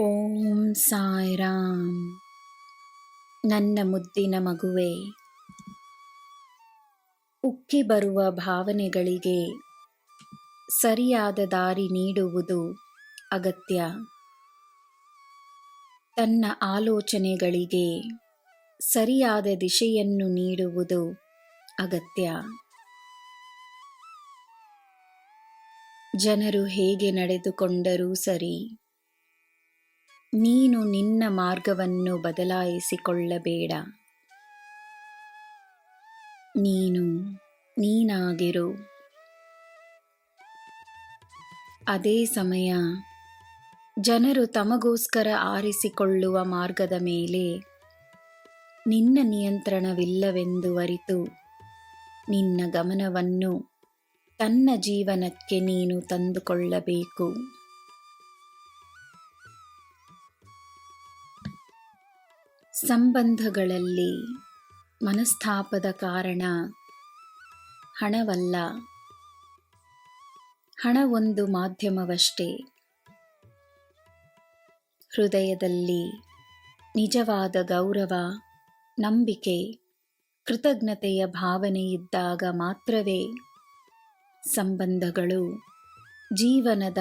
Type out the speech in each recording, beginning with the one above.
ಓಂ ಸಾಯಿರಾಮ್. ನನ್ನ ಮುದ್ದಿನ ಮಗುವೆ, ಉಕ್ಕಿ ಬರುವ ಭಾವನೆಗಳಿಗೆ ಸರಿಯಾದ ದಾರಿ ನೀಡುವುದು ಅಗತ್ಯ. ತನ್ನ ಆಲೋಚನೆಗಳಿಗೆ ಸರಿಯಾದ ದಿಶೆಯನ್ನು ನೀಡುವುದು ಅಗತ್ಯ. ಜನರು ಹೇಗೆ ನಡೆದುಕೊಂಡರೂ ಸರಿ ನೀನು ನಿನ್ನ ಮಾರ್ಗವನ್ನು ಬದಲಾಯಿಸಿಕೊಳ್ಳಬೇಡ. ನೀನು ನೀನಾಗಿರು. ಅದೇ ಸಮಯ ಜನರು ತಮಗೋಸ್ಕರ ಆರಿಸಿಕೊಳ್ಳುವ ಮಾರ್ಗದ ಮೇಲೆ ನಿನ್ನ ನಿಯಂತ್ರಣವಿಲ್ಲವೆಂದು ಅರಿತು ನಿನ್ನ ಗಮನವನ್ನು ತನ್ನ ಜೀವನಕ್ಕೆ ನೀನು ತಂದುಕೊಳ್ಳಬೇಕು. ಸಂಬಂಧಗಳಲ್ಲಿ ಮನಸ್ತಾಪದ ಕಾರಣ ಹಣವಲ್ಲ. ಹಣ ಒಂದು ಮಾಧ್ಯಮವಷ್ಟೇ. ಹೃದಯದಲ್ಲಿ ನಿಜವಾದ ಗೌರವ, ನಂಬಿಕೆ, ಕೃತಜ್ಞತೆಯ ಭಾವನೆ ಇದ್ದಾಗ ಮಾತ್ರವೇ ಸಂಬಂಧಗಳು ಜೀವನದ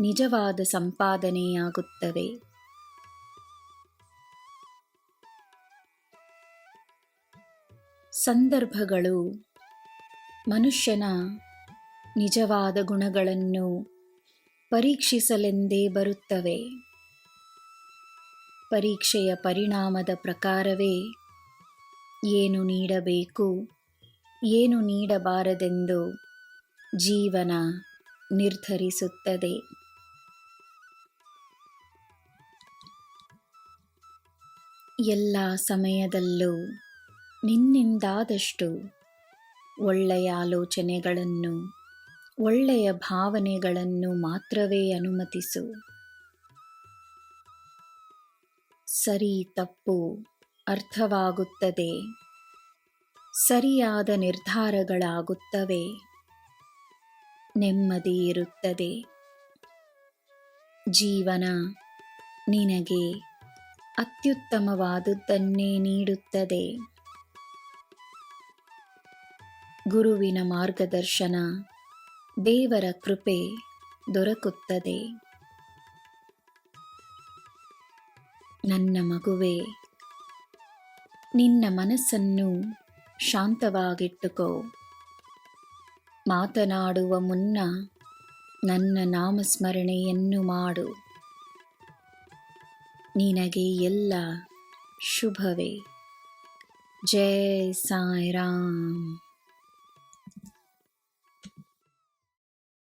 ನಿಜವಾದ ಸಂಪಾದನೆಯಾಗುತ್ತವೆ. ಸಂದರ್ಭಗಳು. ಮನುಷ್ಯನ ನಿಜವಾದ ಗುಣಗಳನ್ನು ಪರೀಕ್ಷಿಸಲೆಂದೇ ಬರುತ್ತವೆ. ಪರೀಕ್ಷೆಯ ಪರಿಣಾಮದ ಪ್ರಕಾರವೇ ಏನು ನೀಡಬೇಕು, ಏನು ನೀಡಬಾರದೆಂದು ಜೀವನ ನಿರ್ಧರಿಸುತ್ತದೆ. ಎಲ್ಲ ಸಮಯದಲ್ಲೂ ನಿನ್ನಿಂದಾದಷ್ಟು ಒಳ್ಳೆಯ ಆಲೋಚನೆಗಳನ್ನು, ಒಳ್ಳೆಯ ಭಾವನೆಗಳನ್ನು ಮಾತ್ರವೇ ಅನುಮತಿಸು. ಸರಿ ತಪ್ಪು ಅರ್ಥವಾಗುತ್ತದೆ. ಸರಿಯಾದ ನಿರ್ಧಾರಗಳಾಗುತ್ತವೆ. ನೆಮ್ಮದಿ ಇರುತ್ತದೆ. ಜೀವನ ನಿನಗೆ ಅತ್ಯುತ್ತಮವಾದುದನ್ನೇ ನೀಡುತ್ತದೆ. ಗುರುವಿನ ಮಾರ್ಗದರ್ಶನ ದೇವರ ಕೃಪೆ ದೊರಕುತ್ತದೆ. ನನ್ನ ಮಗುವೆ, ನಿನ್ನ ಮನಸ್ಸನ್ನು ಶಾಂತವಾಗಿಟ್ಟುಕೋ. ಮಾತನಾಡುವ ಮುನ್ನ ನನ್ನ ನಾಮಸ್ಮರಣೆಯನ್ನು ಮಾಡು. ನಿನಗೆ ಎಲ್ಲ ಶುಭವೇ. ಜೈ ಸಾಯಿರಾಮ್.